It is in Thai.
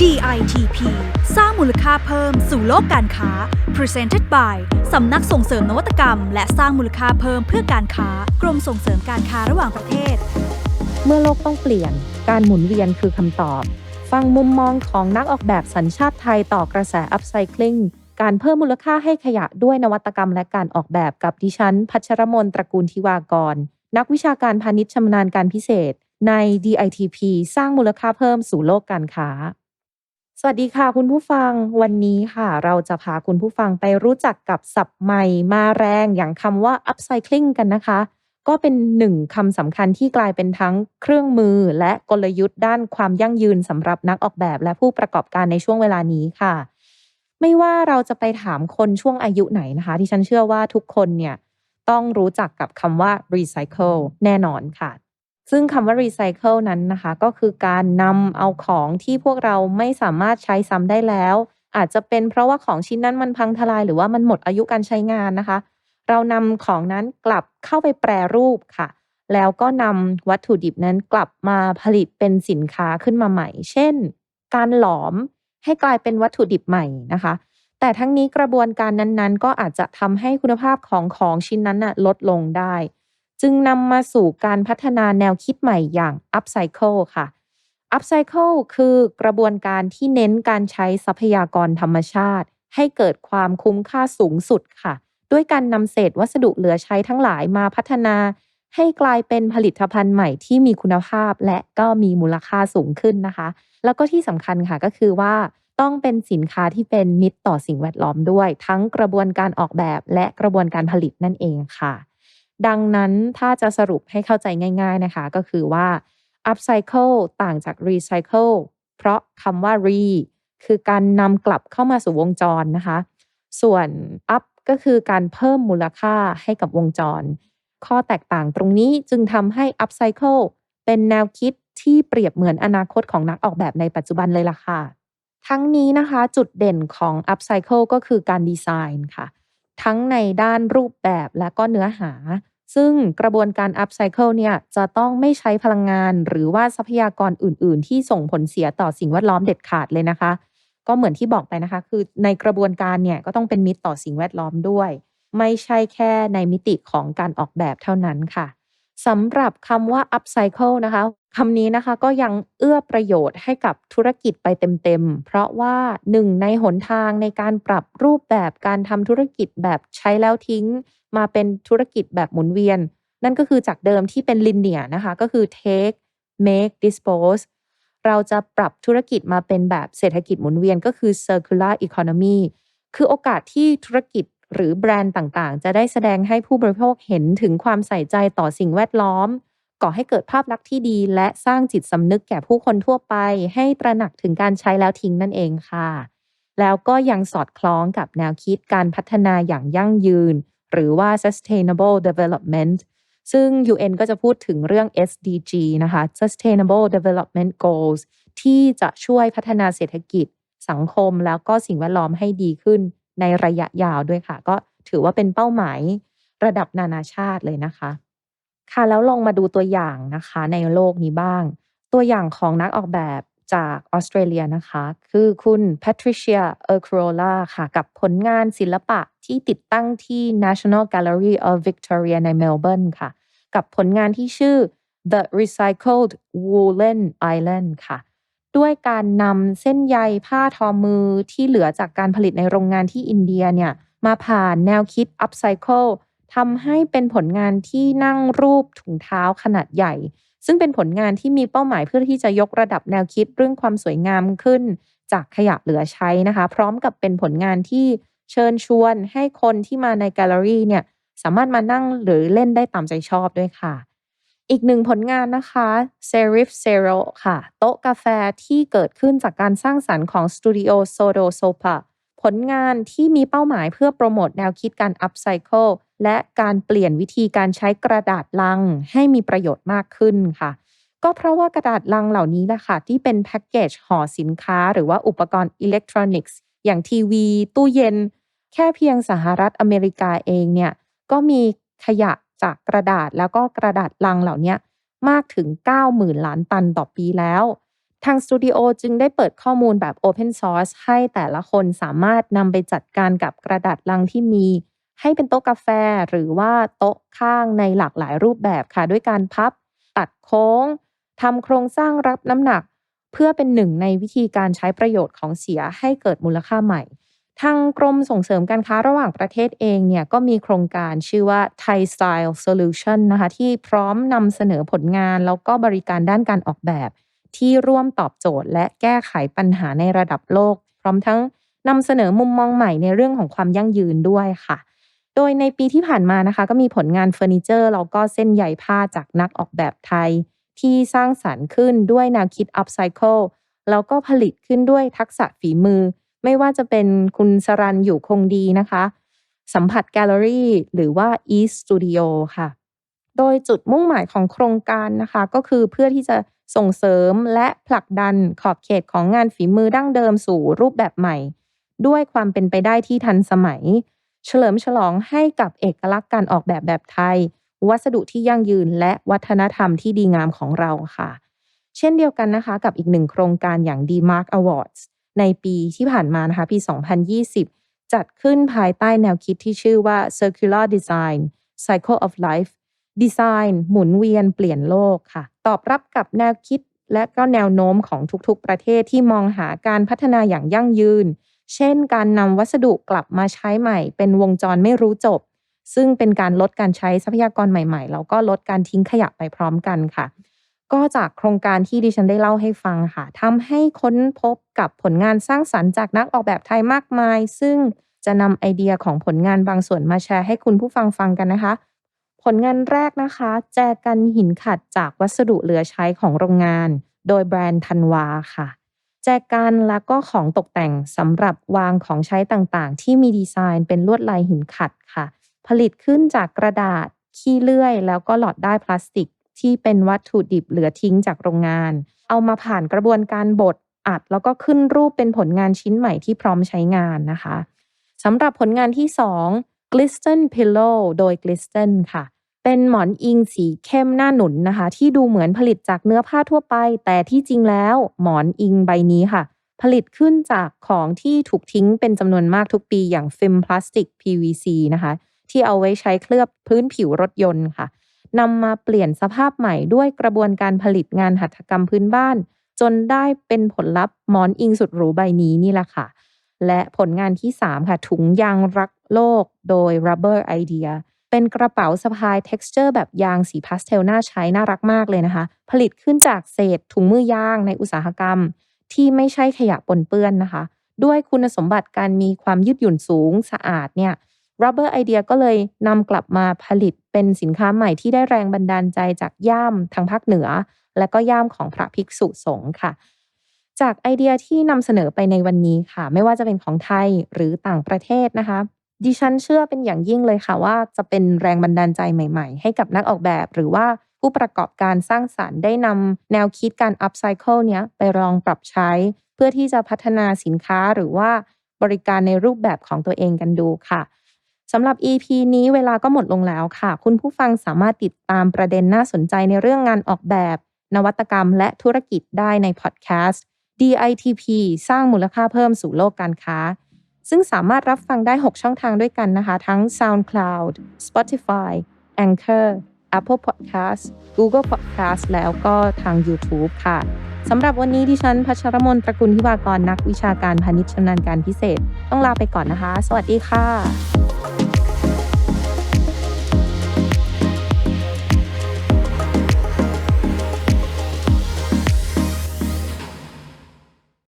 DITP สร้างมูลค่าเพิ่มสู่โลกการค้า Presented by สำนักส่งเสริมนวัตกรรม และสร้างมูลค่าเพิ่มเพื่อการค้ากรมส่งเสริมการค้าระหว่างประเทศ เมื่อโลกต้องเปลี่ยน การหมุนเวียนคือคำตอบ ฟังมุมมองของนักออกแบบสัญชาติไทยต่อกระแส upcycling การเพิ่มมูลค่าให้ขยะด้วยนวัตกรรมและการออกแบบกับดิฉัน พัชรมนตระกูลทิวากร นักวิชาการพาณิชย์ชำนาญการพิเศษ ใน DITP สร้างมูลค่าเพิ่มสู่โลกการค้า สวัสดีค่ะคุณผู้ฟังวันนี้ค่ะ เราจะพาคุณผู้ฟังไปรู้จักกับศัพท์ใหม่มาแรงอย่างคำว่า upcycling กันนะคะ ก็เป็นหนึ่งคำสำคัญที่กลายเป็นทั้งเครื่องมือและกลยุทธ์ด้านความยั่งยืนสำหรับนักออกแบบและผู้ประกอบการในช่วงเวลานี้ค่ะ ไม่ว่าเราจะไปถามคนช่วงอายุไหนนะคะที่ฉันเชื่อว่าทุกคนเนี่ยต้องรู้จักกับคำว่า recycle แน่นอนค่ะ ซึ่งคำว่า recycle นั้นนะคะ ก็คือการนำเอาของที่พวกเราไม่สามารถใช้ซ้ำได้แล้ว อาจจะเป็นเพราะว่าของชิ้นนั้นมันพังทลายหรือว่ามันหมดอายุการใช้งานนะคะ เรานำของนั้นกลับเข้าไปแปรรูปค่ะ แล้วก็นำวัตถุดิบนั้นกลับมาผลิตเป็นสินค้าขึ้นมาใหม่ เช่น การหลอมให้กลายเป็นวัตถุดิบใหม่นะคะ แต่ทั้งนี้กระบวนการนั้นๆ ก็อาจจะทำให้คุณภาพของของชิ้นนั้นน่ะลดลงได้ จึงนำมาสู่การพัฒนาแนวคิดใหม่อย่าง upcycle ค่ะ upcycle คือกระบวนการที่เน้นการใช้ทรัพยากรธรรมชาติ ให้เกิดความคุ้มค่าสูงสุดค่ะ ด้วยการนำเศษวัสดุเหลือใช้ทั้งหลายมาพัฒนา ให้กลายเป็นผลิตภัณฑ์ใหม่ที่มีคุณภาพและก็มีมูลค่าสูงขึ้นนะคะ แล้วก็ที่สำคัญค่ะก็คือว่าต้องเป็นสินค้าที่เป็นมิตรต่อสิ่งแวดล้อมด้วย ทั้งกระบวนการออกแบบและกระบวนการผลิตนั่นเองค่ะ ดังนั้นถ้าจะสรุปให้เข้าใจง่าย ๆนะคะ ก็คือว่า upcycle ต่างจาก recycle เพราะคำว่า re คือการนำกลับเข้ามาสู่วงจรนะคะ ส่วน up ก็คือการเพิ่มมูลค่าให้กับวงจร ข้อแตกต่างตรงนี้จึงทำให้ upcycle เป็นแนวคิดที่เปรียบเหมือนอนาคตของนักออกแบบในปัจจุบันเลยล่ะค่ะ ทั้งนี้นะคะ จุดเด่นของ upcycle ก็คือการดีไซน์ค่ะ ทั้งในด้านรูปแบบและก็เนื้อหา ซึ่งกระบวนการ upcycle เนี่ยจะต้องไม่ใช้พลังงาน หรือว่าทรัพยากรอื่น ๆ ที่ส่งผลเสียต่อสิ่งแวดล้อมเด็ดขาดเลยนะคะ ก็เหมือนที่บอกไปนะคะ คือในกระบวนการเนี่ยก็ต้องเป็นมิตรต่อสิ่งแวดล้อมด้วย ไม่ใช่แค่ในมิติของการออกแบบเท่านั้นค่ะสำหรับคำว่า upcycle นะคะคำนี้นะคะก็ยังเอื้อประโยชน์ให้กับธุรกิจไปเต็มๆ เพราะว่าหนึ่งในหนทางในการปรับรูปแบบการทำธุรกิจแบบใช้แล้วทิ้ง มาเป็นธุรกิจแบบหมุนเวียน นั่นก็คือจากเดิมที่เป็น linear นะคะก็คือ take make dispose เราจะปรับธุรกิจมาเป็นแบบเศรษฐกิจหมุนเวียนก็คือ circular economy คือโอกาสที่ธุรกิจหรือแบรนด์ต่างๆ จะได้แสดงให้ผู้บริโภคเห็นถึงความใส่ใจต่อสิ่งแวดล้อม ก่อให้เกิดภาพลักษณ์ที่ดี และสร้างจิตสำนึกแก่ผู้คนทั่วไป ให้ตระหนักถึงการใช้แล้วทิ้งนั่นเองค่ะ แล้วก็ยังสอดคล้องกับแนวคิดการพัฒนาอย่างยั่งยืน หรือว่า sustainable development ซึ่ง UN ก็จะพูดถึงเรื่อง SDG นะคะ Sustainable Development Goals ที่จะช่วยพัฒนาเศรษฐกิจ สังคมแล้วก็สิ่งแวดล้อมให้ดีขึ้นในระยะยาวด้วยค่ะ ก็ถือว่าเป็นเป้าหมายระดับนานาชาติเลยนะคะ ค่ะแล้วลองมาดูตัวอย่างนะคะในโลกนี้บ้าง ตัวอย่างของนักออกแบบ จากออสเตรเลียนะคะ คือคุณ Patricia e r c r o l a ค่ะ กับผลงานศิลปะที่ติดตั้งที่ National Gallery of Victoria ในเมลเบิร์นค่ะ กับผลงานที่ชื่อ The Recycled Woolen Island ค่ะ ด้วยการนำเส้นใยผ้าทอมือที่เหลือจากการผลิตในโรงงานที่อินเดียเนี่ยมาผ่านแนวคิด upcycle ทำให้เป็นผลงานที่นั่งรูปถุงเท้าขนาดใหญ่ ซึ่งเป็นผลงานที่มีเป้าหมายเพื่อที่จะยกระดับแนวคิดเรื่องความสวยงามขึ้น จากขยะเหลือใช้นะคะ พร้อมกับเป็นผลงานที่เชิญชวนให้คนที่มาในแกลเลอรี่เนี่ยสามารถมานั่งหรือเล่นได้ตามใจชอบด้วยค่ะ อีกหนึ่งผลงานนะคะ Serif Zero ค่ะ โต๊ะกาแฟที่เกิดขึ้นจากการสร้างสรรค์ของสตูดิโอ Sodo Sopa ผลงานที่มีเป้าหมายเพื่อโปรโมทแนวคิดการ upcycle และการเปลี่ยนวิธีการใช้กระดาษลังให้มีประโยชน์มากขึ้นค่ะ ก็เพราะว่ากระดาษลังเหล่านี้แหละค่ะ ที่เป็นแพ็กเกจห่อสินค้า หรือว่าอุปกรณ์อิเล็กทรอนิกส์ อย่างทีวี ตู้เย็น แค่เพียงสหรัฐอเมริกาเองเนี่ยก็มีขยะจากกระดาษแล้วก็กระดาษลังเหล่านี้มากถึง 90,000 ล้านตันต่อปีแล้ว ทางสตูดิโอจึงได้เปิดข้อมูลแบบ Open Source ให้แต่ละคนสามารถนำไปจัดการกับกระดาษลังที่มี ให้เป็นโต๊ะกาแฟหรือว่าโต๊ะข้างในหลากหลายรูปแบบค่ะ ด้วยการพับ ตัดโค้งทำโครงสร้างรับน้ำหนัก เพื่อเป็นหนึ่งในวิธีการใช้ประโยชน์ของเสียให้เกิดมูลค่าใหม่ ทางกรมส่งเสริมการค้าระหว่างประเทศเองเนี่ยก็มีโครงการชื่อว่า Thai Style Solution นะคะที่พร้อมนำเสนอผลงานแล้วก็บริการด้านการออกแบบ ที่ร่วมตอบโจทย์ และแก้ไขปัญหาในระดับโลก พร้อมทั้งนำเสนอมุมมองใหม่ในเรื่องของความยั่งยืนด้วยค่ะ โดยในปีที่ผ่านมานะคะ ก็มีผลงานเฟอร์นิเจอร์แล้วก็เส้นใยผ้าจากนักออกแบบไทย ที่สร้างสรรค์ขึ้นด้วยแนวคิด upcycle แล้วก็ผลิตขึ้นด้วยทักษะฝีมือ ไม่ว่าจะเป็นคุณสรันอยู่คงดีนะคะ สัมผัสแกลเลอรี่หรือว่า e Studio ค่ะ โดยจุดมุ่งหมายของโครงการนะคะ ก็คือเพื่อที่จะ ส่งเสริมและผลักดันขอบเขตของงานฝีมือดั้งเดิมสู่รูปแบบใหม่ ด้วยความเป็นไปได้ที่ทันสมัย เฉลิมฉลองให้กับเอกลักษณ์การออกแบบแบบไทย วัสดุที่ยั่งยืนและวัฒนธรรมที่ดีงามของเราค่ะ เช่นเดียวกันนะคะกับอีกหนึ่งโครงการอย่าง D-Mark Awards ในปีที่ผ่านมานะคะปี 2020 จัดขึ้นภายใต้แนวคิดที่ชื่อว่า Circular Design Cycle of Life ดีไซน์หมุนเวียนเปลี่ยนโลกค่ะ ตอบรับกับแนวคิด และก็แนวโน้มของทุกๆ ประเทศที่มองหาการพัฒนาอย่างยั่งยืน เช่น การนำวัสดุกลับมาใช้ใหม่ เป็นวงจรไม่รู้จบ ซึ่งเป็นการลดการใช้ทรัพยากรใหม่ๆ แล้วก็ลดการทิ้งขยะไปพร้อมกันค่ะ ก็จากโครงการที่ดิฉันได้เล่าให้ฟังค่ะทำให้ค้นพบกับผลงานสร้างสรรค์จากนักออกแบบไทยมากมาย ซึ่งจะนำไอเดียของผลงานบางส่วนมาแชร์ให้คุณผู้ฟังฟังกันนะคะ ผลงานแรกนะคะ แจกันหินขัดจากวัสดุเหลือใช้ของโรงงาน โดยแบรนด์ธันวาค่ะ แจกันแล้วก็ของตกแต่งสำหรับวางของใช้ต่างๆ ที่มีดีไซน์เป็นลวดลายหินขัดค่ะ ผลิตขึ้นจากกระดาษ ขี้เลื่อย แล้วก็หลอดได้พลาสติก ที่เป็นวัตถุดิบเหลือทิ้งจากโรงงาน เอามาผ่านกระบวนการบดอัด แล้วก็ขึ้นรูปเป็นผลงานชิ้นใหม่ที่พร้อมใช้งานนะคะสำหรับผลงานที่ 2 Glisten Pillow โดย Glisten ค่ะ เป็นหมอนอิงสีเข้มหน้าหนุนนะคะ ที่ดูเหมือนผลิตจากเนื้อผ้าทั่วไป แต่ที่จริงแล้วหมอนอิงใบนี้ค่ะ ผลิตขึ้นจากของที่ถูกทิ้งเป็นจำนวนมากทุกปีอย่างฟิล์มพลาสติก PVC นะคะ ที่เอาไว้ใช้เคลือบพื้นผิวรถยนต์ค่ะนำมาเปลี่ยนสภาพใหม่ด้วยกระบวนการผลิตงานหัตถกรรมพื้นบ้าน จนได้เป็นผลลัพธ์หมอนอิงสุดหรูใบนี้นี่แหละค่ะ และผลงานที่ 3 ค่ะ ถุงยางรัก โลกโดย Rubber Idea เป็นกระเป๋าสะพาย texture แบบยางสีพาสเทลน่าใช้น่ารักมากเลยนะคะ ผลิตขึ้นจากเศษถุงมือยางในอุตสาหกรรม ที่ไม่ใช่ขยะปนเปื้อนนะคะ ด้วยคุณสมบัติการมีความยืดหยุ่นสูงสะอาดเนี่ย Rubber Idea ก็เลยนำกลับมาผลิตเป็นสินค้าใหม่ที่ได้แรงบันดาลใจจากย่ามทางภาคเหนือ และก็ย่ามของพระภิกษุสงฆ์ค่ะ จากไอเดียที่นำเสนอไปในวันนี้ค่ะ ไม่ว่าจะเป็นของไทยหรือต่างประเทศนะคะ ดิฉันเชื่อเป็นอย่างยิ่งเลยค่ะว่าจะเป็นแรงบันดาลใจใหม่ๆ ให้กับนักออกแบบ หรือว่าผู้ประกอบการสร้างสารรค์ได้นำแนวคิดการ upcycle เนี้ยไปลองปรับใช้ เพื่อที่จะพัฒนาสินค้าหรือว่าบริการในรูปแบบของตัวเองกันดูค่ะสำหรับ EP นี้เวลาก็หมดลงแล้วค่ะ คุณผู้ฟังสามารถติดตามประเด็นน่าสนใจในเรื่องงานออกแบบ นวัตกรรม และธุรกิจได้ในพอดแคสต์ DITP สร้างมูลค่าเพิ่มสู่โลกการค้า ซึ่งสามารถรับฟังได้ 6 ช่องทางด้วยกันนะคะ ทั้ง SoundCloud Spotify Anchor Apple Podcast Google Podcast แล้วก็ทาง YouTube ค่ะสำหรับวันนี้ดิฉันพัชรมนตระกุลทิวากรนักวิชาการพาณิชย์ชำนาญการพิเศษ ต้องลาไปก่อนนะคะ สวัสดีค่ะ